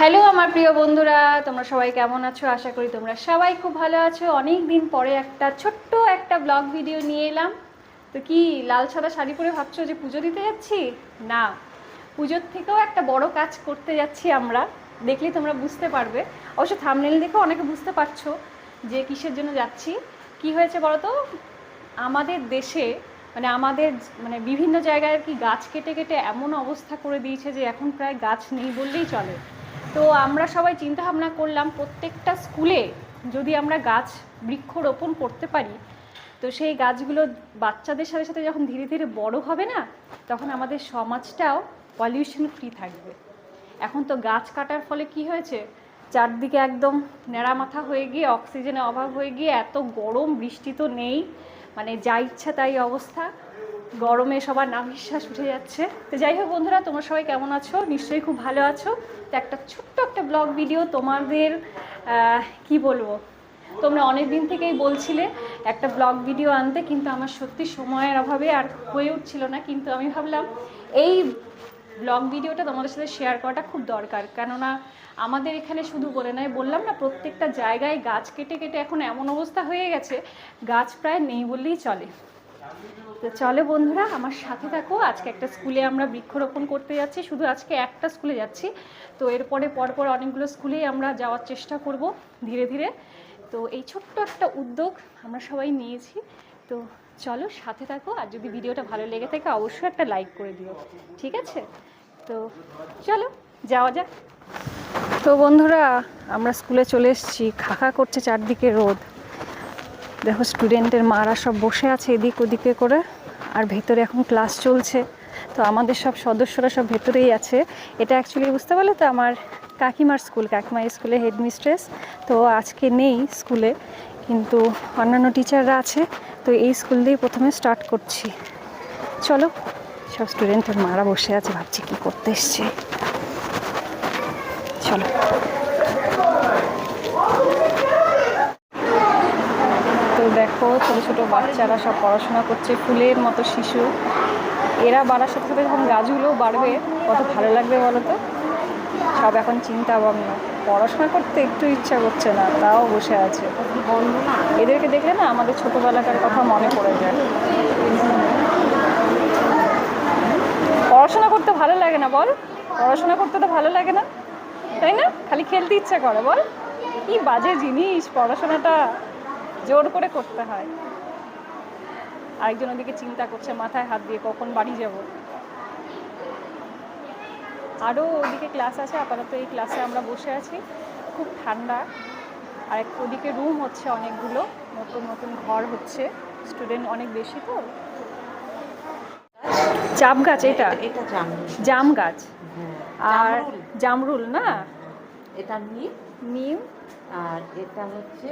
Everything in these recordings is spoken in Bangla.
হ্যালো আমার প্রিয় বন্ধুরা, তোমরা সবাই কেমন আছো? আশা করি তোমরা সবাই খুব ভালো আছো। অনেক দিন পরে একটা ছোট্ট একটা ব্লগ ভিডিও নিয়ে এলাম। তো কি, লাল সাদা শাড়ি পরে ভাবছ যে পুজো দিতে যাচ্ছি? না, পুজোর থেকেও একটা বড় কাজ করতে যাচ্ছি আমরা। দেখলেই তোমরা বুঝতে পারবে। অবশ্য থামনেল দেখেও অনেকে বুঝতে পারছ যে কিসের জন্য যাচ্ছি। কি হয়েছে বলো তো? আমাদের দেশে মানে আমাদের মানে বিভিন্ন জায়গায় আর কি গাছ কেটে কেটে এমন অবস্থা করে দিয়েছে যে এখন প্রায় গাছ নেই বললেই চলে। তো আমরা সবাই চিন্তা ভাবনা করলাম প্রত্যেকটা স্কুলে যদি আমরা গাছ বৃক্ষরোপণ করতে পারি, তো সেই গাছগুলো বাচ্চাদের সাথে সাথে যখন ধীরে ধীরে বড় হবে না, তখন আমাদের সমাজটাও পলিউশন ফ্রি থাকবে। এখন তো গাছ কাটার ফলে কি হয়েছে? চারদিকে একদম ন্যাড়া মাথা হয়ে গিয়ে অক্সিজেনের অভাব হয়ে গিয়ে, এত গরম, বৃষ্টি তো নেই মানে যা ইচ্ছা তাই অবস্থা। গরমে সবার নাভিশ্বাস উঠে যাচ্ছে। তো যাই হোক বন্ধুরা, তোমরা সবাই কেমন আছো? নিশ্চয়ই খুব ভালো আছো। তো একটা ছোট্ট একটা ব্লগ ভিডিও তোমাদের কি বলব? তোমরা অনেক দিন থেকেই বলছিলে একটা ব্লগ ভিডিও আনতে, কিন্তু আমার সত্যি সময়ের অভাবে আর হয়ে উঠছিল না। কিন্তু আমি ভাবলাম, এই ব্লগ ভিডিওটা তোমাদের সাথে শেয়ার করাটা খুব দরকার। কেননা আমাদের এখানে শুধু বলে নয়, বললাম না, প্রত্যেকটা জায়গায় গাছ কেটে কেটে এখন এমন অবস্থা হয়ে গেছে, গাছ প্রায় নেই বললেই চলে। তো চলে বন্ধুরা, আমার সাথে থাকো। আজকে একটা স্কুলে আমরা বৃক্ষরোপণ করতে যাচ্ছি। শুধু আজকে একটা স্কুলে যাচ্ছি। তো এরপরে পরপর অনেকগুলো স্কুলেই আমরা যাওয়ার চেষ্টা করব ধীরে ধীরে। তো এই ছোট্ট একটা উদ্যোগ আমরা সবাই নিয়েছি। তো চলো সাথে থাকো। আর যদি ভিডিওটা ভালো লেগে থাকে, অবশ্যই একটা লাইক করে দিও। ঠিক আছে? তো চলো, যাওয়া যাক। তো বন্ধুরা, আমরা স্কুলে চলে এসেছি। খাখা করছে চারদিকে রোদ। দেখো স্টুডেন্টের মারা সব বসে আছে এদিক ওদিকে করে, আর ভেতরে এখন ক্লাস চলছে। তো আমাদের সব সদস্যরা সব ভেতরেই আছে। এটা অ্যাকচুয়ালি বুঝতে পারলে তো আমার কাকিমার স্কুল কাকিমা স্কুলে হেডমিস্ট্রেস তো আজকে নেই স্কুলে কিন্তু অন্যান্য টিচাররা আছে। তো এই স্কুল দিয়েই প্রথমে স্টার্ট করছি। চলো, সব স্টুডেন্টের মারা বসে আছে, ভাবছি কী করতে এসছে। চলো। দেখো, ছোটো ছোটো বাচ্চারা সব পড়াশোনা করছে, ফুলের মতো শিশু। এরা বাড়ার সাথে সাথে যখন গাছগুলোও বাড়বে, কত ভালো লাগবে বলো তো? সব এখন চিন্তা ভাবনা পড়াশোনা করতে একটু ইচ্ছা করছে না, তাও বসে আছে। এদেরকে দেখলে না আমাদের ছোটোবেলাকার কথা মনে পড়ে যায়। পড়াশোনা করতে ভালো লাগে না, বল? পড়াশোনা করতে তো ভালো লাগে না, তাই না? খালি খেলতে ইচ্ছা করে, বল? কি বাজে জিনিস, পড়াশোনাটা। জোর করে করতে হয়। আরেকজন ওদিকে চিন্তা করছে মাথায় হাত দিয়ে কখন বাড়ি যাব। আরও ওদিকে ক্লাস আছে আপাতত এই ক্লাসে আমরা বসে আছি। খুব ঠান্ডা। আর এক ওদিকে রুম হচ্ছে অনেকগুলো। নতুন নতুন ঘর হচ্ছে। স্টুডেন্ট অনেক বেশি তো। জাম গাছ এটা? এটা জাম গাছ। হ্যাঁ। আর জামরুল। না? এটা নিম। নিম? আর এটা হচ্ছে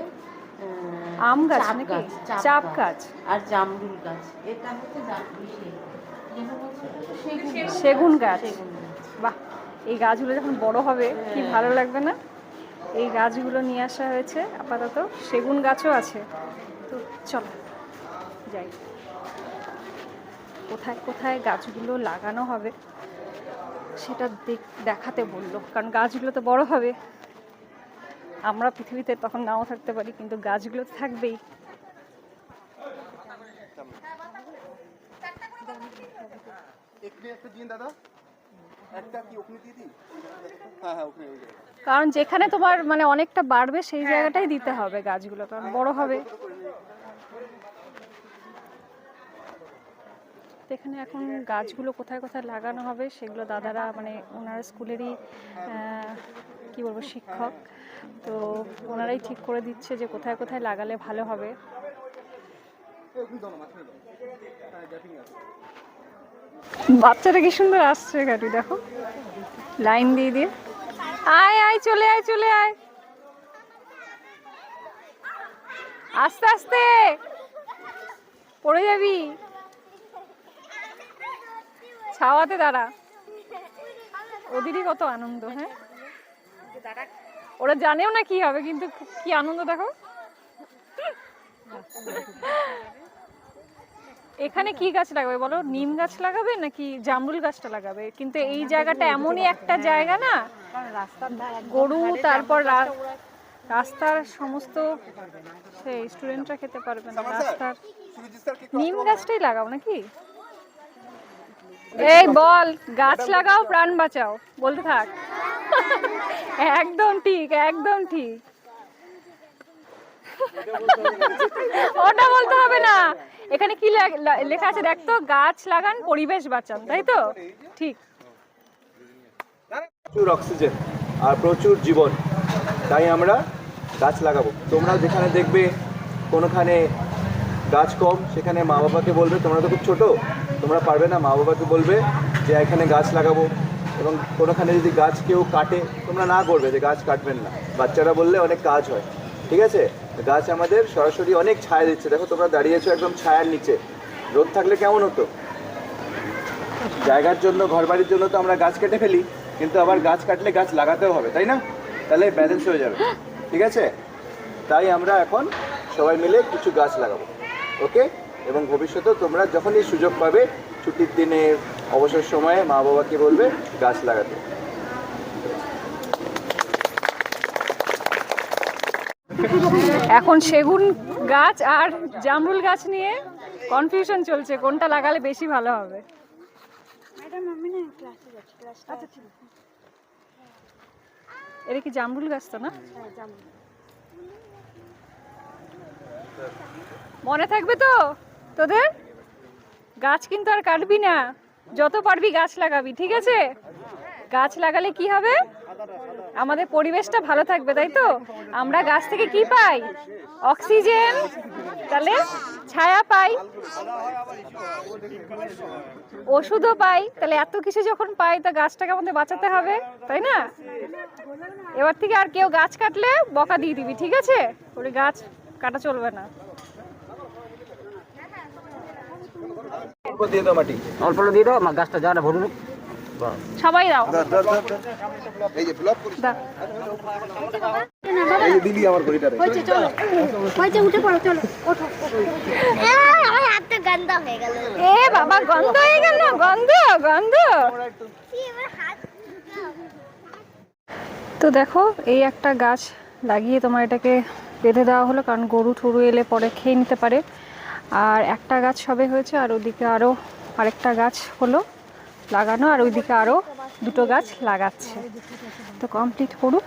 আম গাছ নাকি? চাপ গাছ। আর জামরুল গাছ এটা হচ্ছে সেগুন। গাছ। বাহ এই গাছগুলো যখন বড় হবে কি হ্যাঁ। ভালো লাগবে না এই গাছগুলো নিয়ে আসা হয়েছে আপাতত সেগুন গাছও আছে তো চলো যাই কোথায় কোথায় গাছগুলো লাগানো হবে সেটা দেখ- দেখাতে বলল কারণ গাছগুলো তো বড় হবে আমরা পৃথিবীতে তখন নাও থাকতে পারি, কিন্তু গাছগুলো তো থাকবেই। কারণ যেখানে তোমার মানে অনেকটা বাড়বে, সেই জায়গাটাই দিতে হবে গাছগুলো, কারণ বড় হবে এখানে এখন গাছগুলো কোথায় কোথায় লাগানো হবে, সেগুলো দাদারা মানে ওনারা স্কুলেরই কি বলব, শিক্ষক তো ওনারাই ঠিক করে দিচ্ছে যে কোথায় কোথায় লাগালে ভালো হবে। বাচ্চাটা কি সুন্দর আসছে গাড়ি, দেখো। লাইন দিয়ে দিয়ে। আয় আয়, চলে আয় চলে আয়। আস্তে আস্তে। পড়ে যাবি। ছাওয়াতে দাঁড়া। ওদেরই কত আনন্দ হ্যাঁ? ওরা জানেও না কি হবে কিন্তু কি আনন্দ দেখো। এখানে কি গাছ লাগাবে বলো? নিম গাছ লাগাবে নাকি জামরুল গাছটা লাগাবে? কিন্তু এই জায়গাটা এমনই একটা জায়গা না গরু তারপর রাস্তার সমস্ত সেই স্টুডেন্টরা খেতে পারবে না রাস্তার নিম গাছটাই লাগাও নাকি? এই বল, গাছ লাগাও, প্রাণ বাঁচাও, বলতে থাক। একদম ঠিক একদম ঠিক। ওটা বলতে হবে না। এখানে কি লেখা আছে, দেখ তো, গাছ লাগান, পরিবেশ বাঁচান, তাই তো? ঠিক। প্রচুর অক্সিজেন আর প্রচুর জীবন, তাই আমরা গাছ লাগাবো। তোমরা যেখানে দেখবে কোনোখানে গাছ কম, সেখানে মা বাবাকে বলবে, তোমরা তো খুব ছোট। তোমরা পারবে না মা বাবাকে বলবে যে এখানে গাছ লাগাবো এবং কোনোখানে যদি গাছ কেউ কাটে, তোমরা না করবে যে গাছ কাটবেন না। বাচ্চারা বললে অনেক কাজ হয়, ঠিক আছে? গাছ আমাদের সরাসরি অনেক ছায়া দিচ্ছে। দেখো, তোমরা দাঁড়িয়েছো একদম ছায়ার নিচে। রোদ থাকলে কেমন হতো? জায়গার জন্য, ঘরবাড়ির জন্য তো আমরা গাছ কেটে ফেলি, কিন্তু আবার গাছ কাটলে গাছ লাগাতেও হবে, তাই না? তাহলে ব্যালেন্স হয়ে যাবে, ঠিক আছে? তাই আমরা এখন সবাই মিলে কিছু গাছ লাগাবো ওকে এবং ভবিষ্যতেও তোমরা যখনই সুযোগ পাবে ছুটির দিনে অবসর সময়ে মা বাবাকে বলবে গাছ লাগাতে। এখন সেগুন গাছ আর জামরুল গাছ নিয়ে কনফিউশন চলছে কোনটা লাগালে বেশি ভালো হবে? আচ্ছা। এটা কি জামরুল গাছ তো না? মনে থাকবে তো? তোদের? গাছ কিন্তু আর কাটবি না। যত পারবি গাছ লাগাবি, ঠিক আছে? গাছ লাগালে কি হবে? আমাদের পরিবেশটা ভালো থাকবে, তাই তো? আমরা গাছ থেকে কি পাই? অক্সিজেন, তাহলে ছায়া পাই। ওষুধও পাই। তাহলে এত কিছু যখন পাই, তা গাছটাকে আমাদের বাঁচাতে হবে, তাই না? এবার থেকে আর কেউ গাছ কাটলে বকা দিয়ে দিবি, ঠিক আছে? ওই গাছ কাটা চলবে না। অল্প দিয়ে দাও মাটি। অল্প অল্প দিয়ে দাও আমার গাছটা যাওয়াটা ভরুন সবাই দাও। এই যে ব্লক করিস। এই যে দিলি আমার ঘড়িটারে। হয়েছে চলো। হয়েছে উঠে পড়ো চলো ওঠো। আমার হাতটা গন্ধা হয়ে গেল। এ বাবা গন্ধ হয়ে গেল। গন্ধ গন্ধ। এবার হাত তো দেখো এই একটা গাছ লাগিয়ে তোমার এটাকে বেঁধে দেওয়া হলো কারণ গরু ঠুরু এলে পরে খেয়ে নিতে পারে। আর একটা গাছ সবে হয়েছে, আর ওদিকে আরও আরেকটা গাছ হলো লাগানো, আর ওইদিকে আরও দুটো গাছ লাগাচ্ছে। তো কমপ্লিট করুক।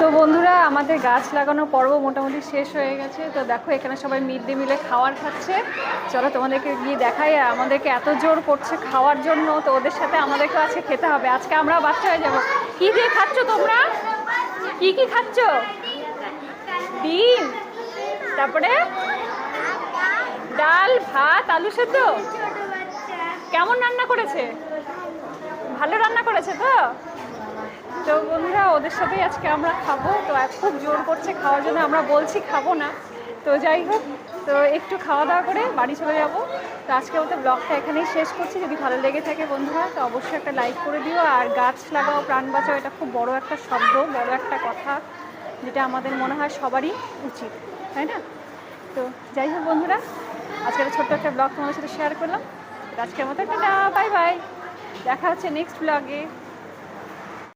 তো বন্ধুরা, আমাদের গাছ লাগানোর পর্ব মোটামুটি শেষ হয়ে গেছে। তো দেখো, এখানে সবাই মিড ডে মিলে খাওয়ার খাচ্ছে। চলো, তোমাদেরকে গিয়ে দেখাই। আমাদেরকে এত জোর করছে খাওয়ার জন্য, তো ওদের সাথে আমাদেরকেও আজকে খেতে হবে। আজকে আমরা বাচ্চা হয়ে যাব। কী দিয়ে খাচ্ছ তোমরা? কি কি খাচ্ছ? ডিম। তারপরে? ডাল ভাত আলু সেদ্ধ? কেমন রান্না করেছে? ভালো রান্না করেছে তো? তো বন্ধুরা ওদের সাথেই আজকে আমরা খাব। তো খুব জোর করছে খাওয়ার জন্য আমরা বলছি খাব না। তো যাই হোক তো একটু খাওয়া দাওয়া করে বাড়ি চলে যাব। তো আজকে মতো ব্লগটা এখানেই শেষ করছি। যদি ভালো লেগে থাকে বন্ধুরা তো অবশ্যই একটা লাইক করে দিও। আর গাছ লাগাও প্রাণ বাঁচাও এটা খুব বড় একটা শব্দ বড় একটা কথা যেটা আমাদের মনে হয় সবারই উচিত তাই না? তো যাই হোক বন্ধুরা আজকে একটা ছোট্ট একটা ব্লগ তোমাদের সাথে শেয়ার করলাম। আজকের মতো একটা বাই বাই দেখা হচ্ছে নেক্সট ব্লগে